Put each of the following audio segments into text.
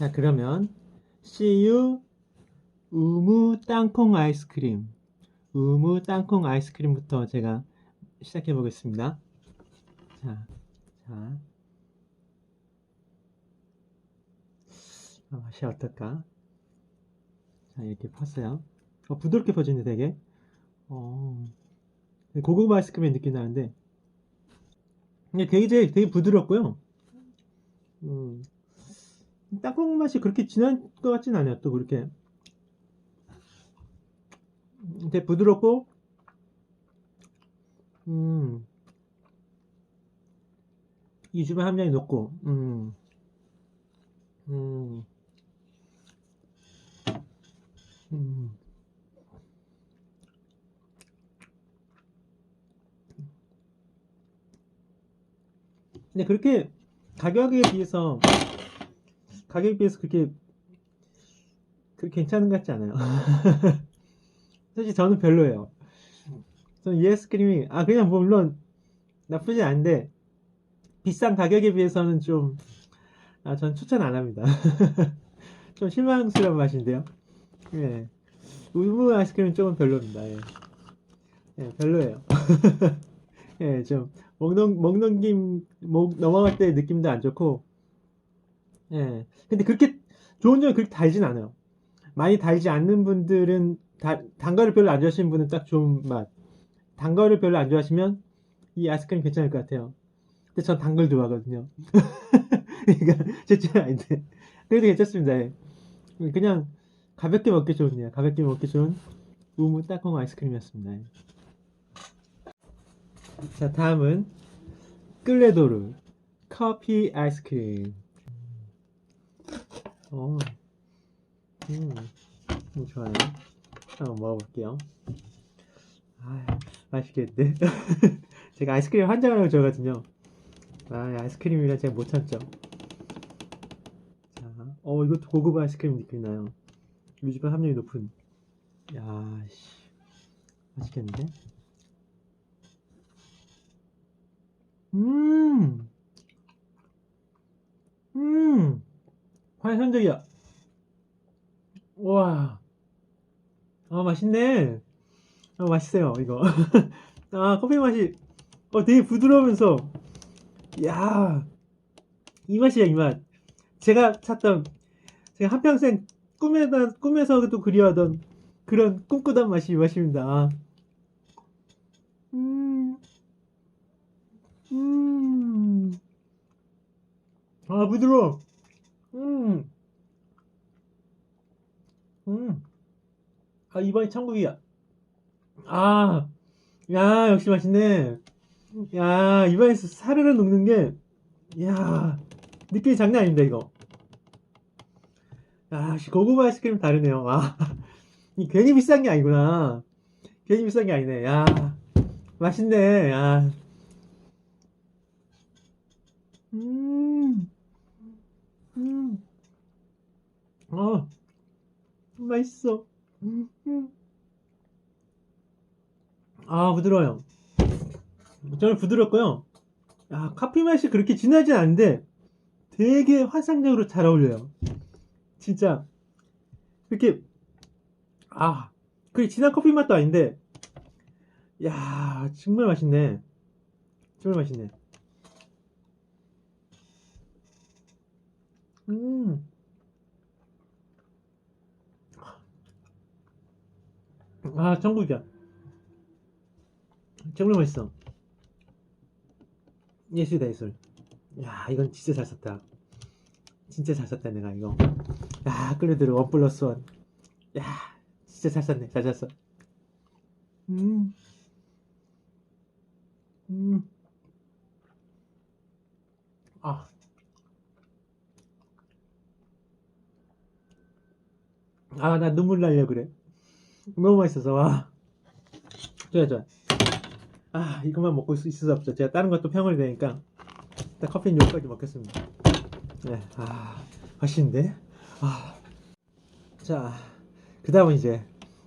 자, 그러면 you 우무 땅콩 아이스크림. 우무 땅콩 아이스크림부터 제가 시작해 보겠습니다. 자, 자. 아, 맛이 어떨까? 자, 이렇게 팠어요. 어, 부드럽게 퍼지네, 되게. 어, 고구마 아이스크림의 느낌 나는데, 이게 되게, 되게 부드럽고요. 음, 땅콩 맛이 그렇게 진한 것 같진 않아요. 또 그렇게. 되게 부드럽고, 음, 이 주변 함량이 높고, 음, 음, 음. 근데 그렇게 가격에 비해서 가격에 비해서 그렇게 그렇게 괜찮은 것 같지 않아요. 사실 저는 별로예요. 저는 이 아이스크림이 아 그냥 뭐 물론 나쁘지 않은데 비싼 가격에 비해서는 좀 아, 전 추천 안 합니다. 좀 실망스러운 맛인데요. 예. 우무 아이스크림은 조금 별로입니다. 예. 예, 별로예요. 예, 좀 먹는 먹는 김 먹, 넘어갈 때 느낌도 안 좋고. 예. 근데 그렇게 좋은 점은 그렇게 달진 않아요. 많이 달지 않는 분들은 다, 단 거를 별로 안 좋아하시는 분은 딱 좋은 맛. 단 거를 별로 안 좋아하시면 이 아이스크림 괜찮을 것 같아요. 근데 전 단 걸 좋아하거든요. 그러니까 제 취향 아닌데. 그래도 괜찮습니다. 예. 그냥 가볍게 먹기 좋은요. 가볍게 먹기 좋은 우무 땅콩 아이스크림이었습니다. 예. 자, 다음은 끌레도르 커피 아이스크림. 어, 음, 음, 좋아요. 한번 먹어볼게요. 아, 맛있겠는데? 제가 아이스크림 환장하라고 좋아하거든요. 아, 아이스크림이라 제가 못 참죠. 자, 어, 이것도 고급 아이스크림 느낌 나요. 유지반 함량이 높은. 야, 씨. 맛있겠는데? 음, 음, 환상적이야. 와, 아, 맛있네. 아, 맛있어요, 이거. 아, 커피 맛이, 어, 되게 부드러우면서, 야, 이 맛이야, 이 맛. 제가 찾던, 제가 한평생 꿈에다, 꿈에서도 그리워하던 그런 꿈꾸던 맛이 이 맛입니다. 음, 음, 아, 부드러워. 음, 음, 아, 입안이 천국이야. 아, 야, 역시 맛있네. 야, 입안에서 사르르 녹는 게, 야, 느낌이 장난 아닙니다, 이거. 아, 씨, 고구마 아이스크림 다르네요. 아, 이 괜히 비싼 게 아니구나. 괜히 비싼 게 아니네. 야, 맛있네. 야. 음, 음, 어, 맛있어. 아, 부드러워요. 저는 부드럽고요. 아, 커피 맛이 그렇게 진하진 않은데 되게 환상적으로 잘 어울려요. 진짜 이렇게 아, 그게 진한 커피 맛도 아닌데 야, 정말 맛있네. 정말 맛있네. 음. 아, 천국이야. 정말 맛있어. 예술이다, 예술. 야, 이건 진짜 잘 썼다. 진짜 잘 썼다, 내가 이거. 야, 끌려들어, 원 플러스 원. 야, 진짜 잘 썼네, 잘 썼어. 음. 음. 아. 아, 나 눈물 날려 그래. 너무 맛있어서, 와. 좋아, 좋아. 아, 이것만 먹고 있을 수 없죠. 제가 다른 것도 평을 되니까 일단 커피는 여기까지 먹겠습니다. 네, 아, 맛있는데? 아, 자, 그 다음은 이제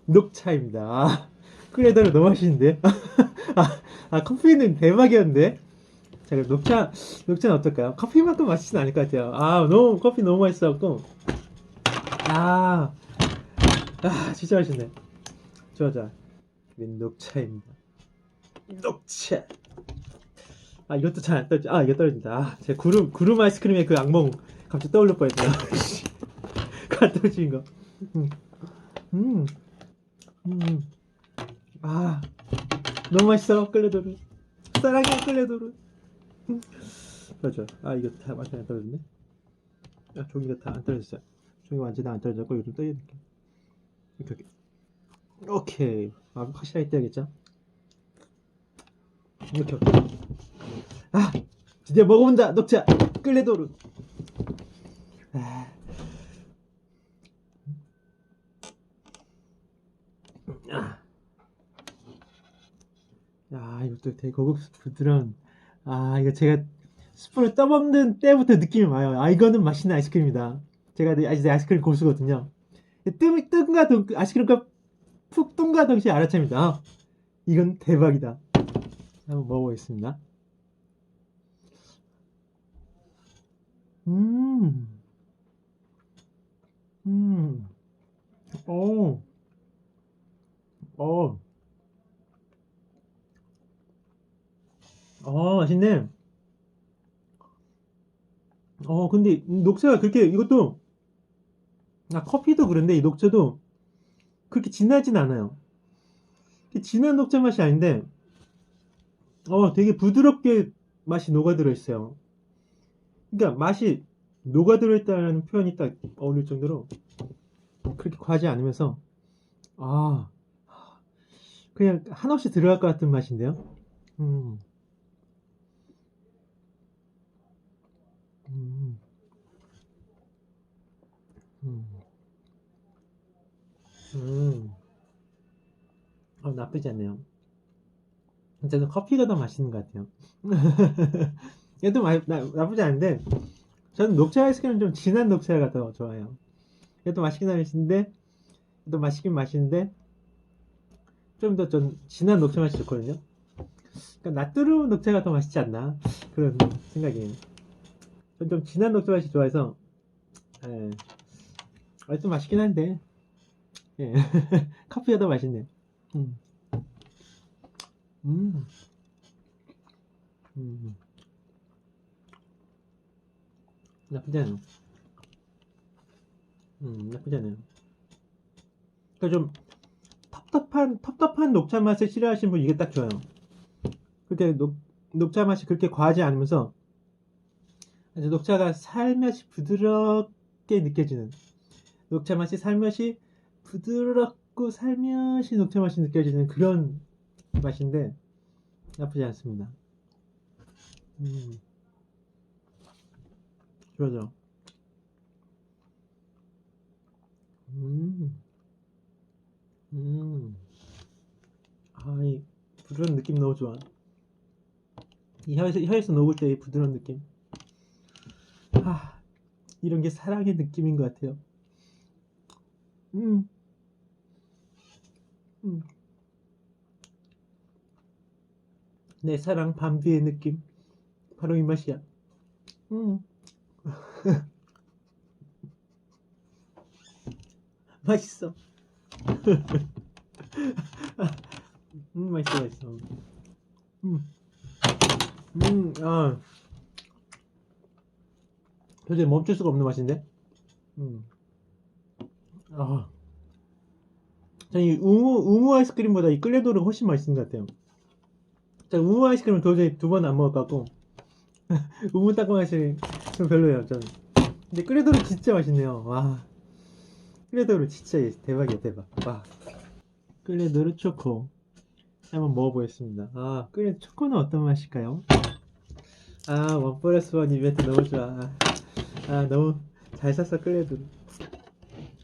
녹차입니다. 아, 끓여다가 너무 맛있는데? 아, 아, 커피는 대박이었는데? 자, 자, 그럼 녹차, 녹차는 어떨까요? 커피만큼 맛있진 않을 것 같아요. 아, 너무, 커피 너무 맛있어갖고. 아, 아, 진짜 맛있네. 좋아, 좋아. 우린 녹차입니다. 녹차. 아, 이것도 잘 안 떨어지, 아, 이거 떨어진다. 아, 제 구름, 구름 아이스크림의 그 악몽 갑자기 떠올릴 뻔했네요. 그안 떨어지는 거. 음, 음, 음. 아, 너무 맛있어, 끌레도르. 사랑해, 끌레도르. 음. 맞아. 아, 이거 다 완전 안 떨어졌네. 아, 종이가 다 안 떨어졌어요. 종이가 완전 안 떨어졌고, 이거 좀 떨어질게. 이렇게, 이렇게. 아, 확실하게 떼야겠죠? 이렇게. 아, 드디어 먹어본다, 녹차. 끌레도르. 아. 아. 야, 이것도 되게 고급 부드러운. 아, 이거 제가 스푼을 떠먹는 때부터 느낌이 와요. 아, 이거는 맛있는 아이스크림이다. 제가 내- 아직 아이스크림 고수거든요. 뜸, 뜸과 동, 아이스크림과 푹 동시에 알아챕니다. 아, 이건 대박이다. 한번 먹어보겠습니다. 음, 음, 오, 어, 어, 맛있네. 어, 근데 녹차가 그렇게 이것도 아, 커피도 그런데 이 녹차도 그렇게 진하진 않아요. 진한 녹차 맛이 아닌데 어, 되게 부드럽게 맛이 녹아들어 있어요. 그러니까 맛이 녹아들어 있다는 표현이 딱 어울릴 정도로 그렇게 과하지 않으면서 아 그냥 한없이 들어갈 것 같은 맛인데요. 음. 음. 음. 음. 어, 나쁘지 않네요. 저는 커피가 더 맛있는 것 같아요. 얘도 마, 나, 나쁘지 않은데, 저는 녹차 아이스크림은 좀 진한 녹차가 더 좋아요. 얘도 맛있긴 맛있는데, 얘도 맛있긴 맛있는데, 좀 더 좀 진한 녹차 맛이 좋거든요. 그러니까 나뚜루 녹차가 더 맛있지 않나 그런 생각이에요. 전좀 진한 녹차 맛이 좋아해서, 예. 아, 좀 맛있긴 한데, 예. 커피가 더 맛있네. 음. 음. 음. 나쁘지 않아요. 음, 나쁘지 않아요. 그러니까 좀 텁텁한 텁텁한 녹차 맛을 싫어하시는 분 이게 딱 좋아요. 그렇게 녹, 녹차 맛이 그렇게 과하지 않으면서 녹차가 살며시 부드럽게 느껴지는 녹차 맛이 살며시 부드럽고 살며시 녹차 맛이 느껴지는 그런 맛인데 나쁘지 않습니다. 음. 좋아져. 음. 음. 아, 이 부드러운 느낌 너무 좋아. 이 혀에서, 혀에서 녹을 때 이 부드러운 느낌. 아, 이런 게 사랑의 느낌인 것 같아요. 음. 음. 내 사랑 밤비의 느낌. 바로 이 맛이야. 음. 맛있어. 음, 맛있어, 맛있어. 음. 음, 아. 도저히 멈출 수가 없는 맛인데? 음. 아. 저이 우무, 우무 아이스크림보다 이 끌레도르가 훨씬 맛있는 것 같아요. 자, 우무 아이스크림은 도저히 두 번 안 먹어갖고. 우무 땅콩 아이스크림 좀 별로예요, 저는. 근데 끌레도르 진짜 맛있네요. 와. 끌레도르 진짜 대박이야, 대박. 와. 끌레도르 초코. 한번 먹어보겠습니다. 아, 끌레 초코는 어떤 맛일까요? 아, 원 플러스 원 이벤트 너무 좋아. 아, 너무 잘 샀어, 끌레도르.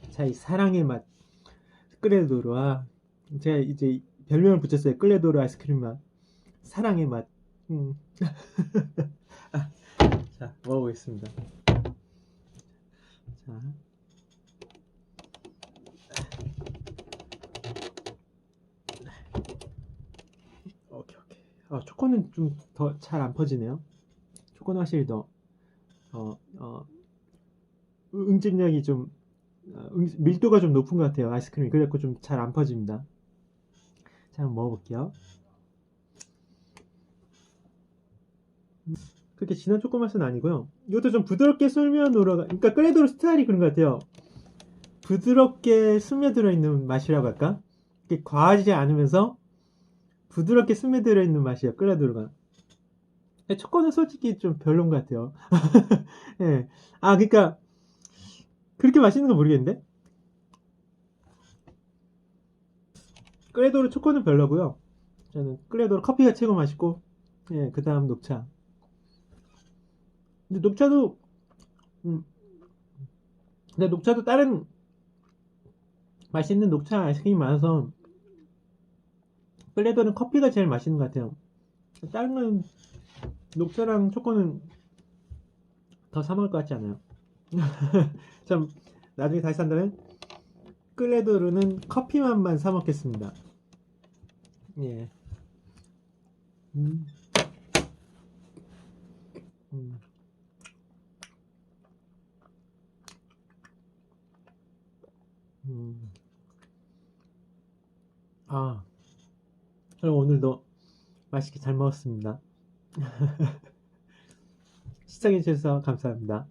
자, 이 사랑의 맛. 끌레도르. 아, 제가 이제 별명을 붙였어요. 끌레도르 아이스크림 맛. 사랑의 맛. 음. 아, 자, 먹어보겠습니다. 자. 오케이, 오케이. 아, 초코는 좀 더 잘 안 퍼지네요. 초코는 확실히 더 어, 어, 응집력이 좀 어, 응- 밀도가 좀 높은 것 같아요 아이스크림이. 그래갖고 좀 잘 안 퍼집니다. 자 한번 먹어볼게요. 음, 그렇게 진한 초코 맛은 아니고요. 이것도 좀 부드럽게 스며들어가 그러니까 클레도르 스타일이 그런 것 같아요. 부드럽게 스며들어 있는 맛이라고 할까? 이렇게 과하지 않으면서 부드럽게 스며들어 있는 맛이에요 클레도르가. 근데 초코는 솔직히 좀 별론 것 같아요. 예. 아 그러니까 그렇게 맛있는 건 모르겠는데? 클레도르 초코는 별로고요. 저는 클레도르 커피가 최고 맛있고 예, 그 다음 녹차. 근데 녹차도 음, 근데 녹차도 다른 맛있는 녹차 아이스크림이 많아서 클레도르는 커피가 제일 맛있는 것 같아요. 다른 건 녹차랑 초코는 더 사 먹을 것 같지 않아요 참 나중에 다시 산다면 클레도르는 커피 맛만 사 먹겠습니다 예 음. 음. 음. 아, 그럼 오늘도 맛있게 잘 먹었습니다. 시청해주셔서 감사합니다.